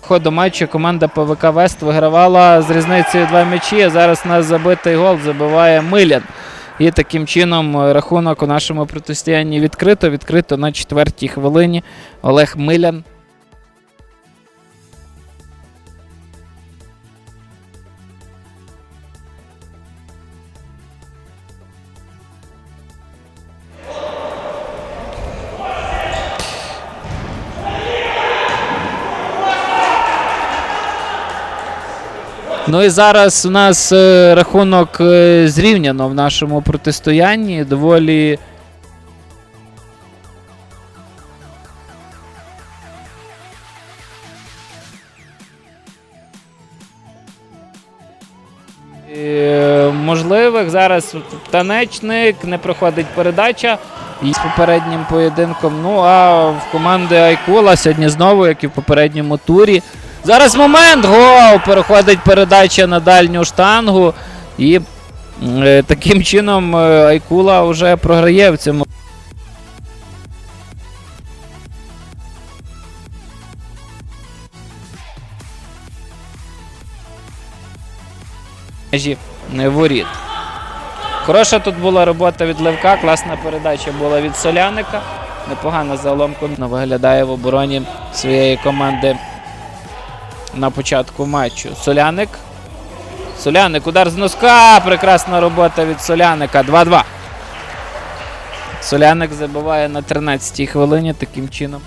ходу матчу команда ПВК Вест вигравала з різницею два м'ячі. Зараз на забитий гол забиває Милян. І таким чином е, рахунок у нашому протистоянні відкрито. Відкрито на четвертій хвилині. Олег Милян. Ну і зараз у нас е, рахунок е, зрівняно в нашому протистоянні. Доволі. Е, Можливих зараз танечник, не проходить передача і з попереднім поєдинком. Ну а в команди Айкула сьогодні знову, як і в попередньому турі. Зараз момент! Гол! Переходить передача на дальню штангу. І е, таким чином е, Айкула вже програє в цьому. е, воріт. Хороша тут була робота від Левка, класна передача була від Соляника. Непогано загалом виглядає в обороні своєї команди на початку матчу. Соляник. Соляник, удар з носка. Прекрасна робота від Соляника. 2-2. Соляник забиває на 13-й хвилині таким чином.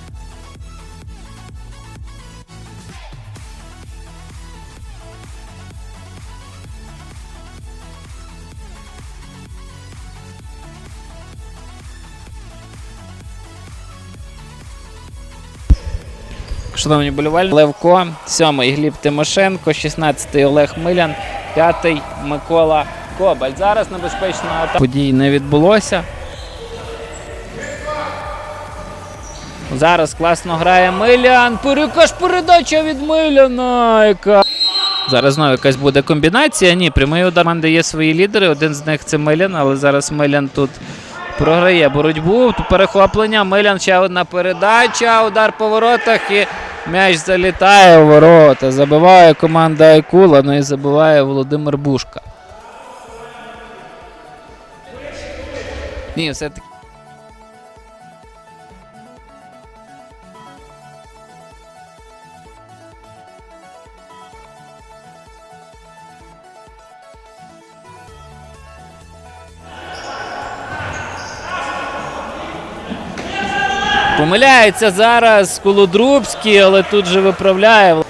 Шановні болівальники, Левко, 7-й Гліб Тимошенко, 16-й Олег Милян, 5-й Микола Кобаль. Зараз небезпечна атака. Подій не відбулося. Зараз класно грає Милян. Перекаш передача від Миляна. Яка... Зараз знову якась буде комбінація. Ні, прямий удар команди є свої лідери. Один з них це Милян, але зараз Милян тут програє боротьбу. Перехоплення. Милян ще одна передача. Удар по воротах і м'яч залітає у ворота. Забиває команда Айкула, ну і забиває Володимир Бушка. Ні, все-таки. Помиляється зараз Колодрубський, але тут же виправляє.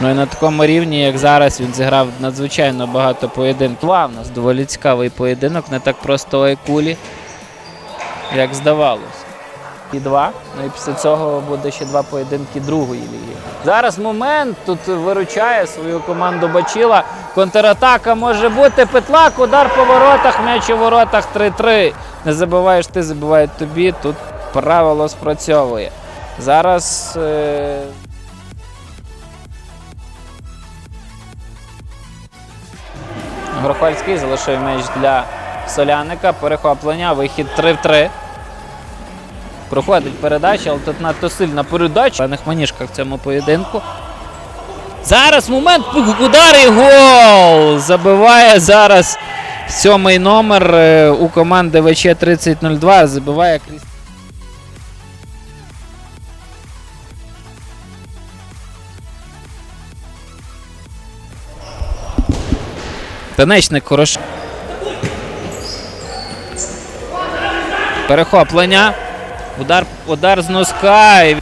Ну і на такому рівні, як зараз, він зіграв надзвичайно багато поєдинків. У нас доволі цікавий поєдинок, не так просто Айкулі, як здавалося. І два. Ну і після цього буде ще два поєдинки другої ліги. Зараз момент тут виручає свою команду Бачіла. Контратака може бути. Петлак, удар по воротах, м'яч у воротах 3-3. Не забиваєш ти, забивають тобі. Тут правило спрацьовує. Зараз. Е... Грохвальський залишив м'яч для Соляника. Перехоплення, вихід 3 в 3. Проходить передача, але тут надто сильна передача. На маніжках в цьому поєдинку. Зараз момент удар і гол! Забиває зараз сьомий номер е, у команди ВЧ 3002. Забиває Кріс. Танечник хорош. Перехоплення. Удар, удар з носка.